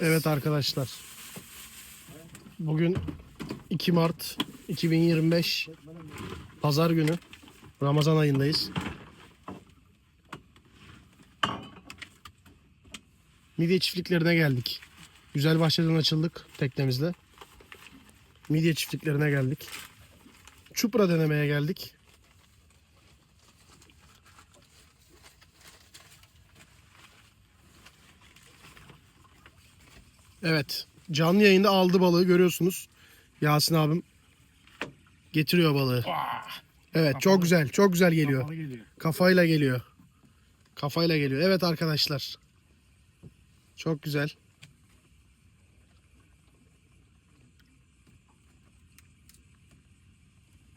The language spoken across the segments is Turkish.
Evet arkadaşlar. Bugün 2 Mart 2025 Pazar günü. Ramazan ayındayız. Midye çiftliklerine geldik. Güzel bahçeden açıldık teknemizle. Midye çiftliklerine geldik. Çupra denemeye geldik. Evet. Canlı yayında aldı balığı görüyorsunuz. Yasin abim getiriyor balığı. Evet çok güzel. Çok güzel geliyor. Geliyor. Kafayla geliyor. Kafayla geliyor. Evet arkadaşlar. Çok güzel.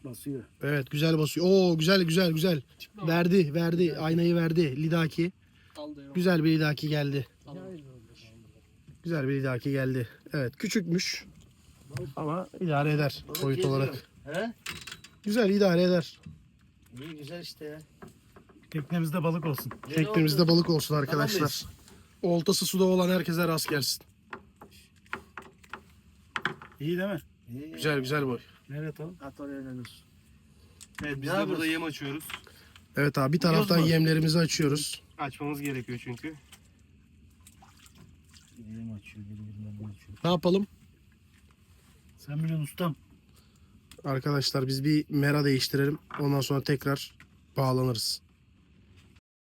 Basıyor. Evet güzel basıyor. Oo güzel güzel güzel. Verdi verdi. Aynayı verdi. Lidaki. Güzel bir lidaki geldi. Güzel bir lidaki geldi. Evet küçükmüş. Ama idare eder boyut olarak. He? Güzel idare eder. İyi güzel işte ya. Teknemizde balık olsun. Teknemizde balık olsun arkadaşlar. Oltası suda olan herkese rast gelsin. İyi değil mi? İyi. Güzel güzel boy. Nereye atalım? At oraya. Evet biz Ne de burada yem açıyoruz. Evet abi bir taraftan yemlerimizi açıyoruz. Açmamız gerekiyor çünkü. Biri açıyor, biri bilmem ne açıyor. Ne yapalım? Sen biliyorsun ustam. Arkadaşlar biz bir mera değiştirelim. Ondan sonra tekrar bağlanırız.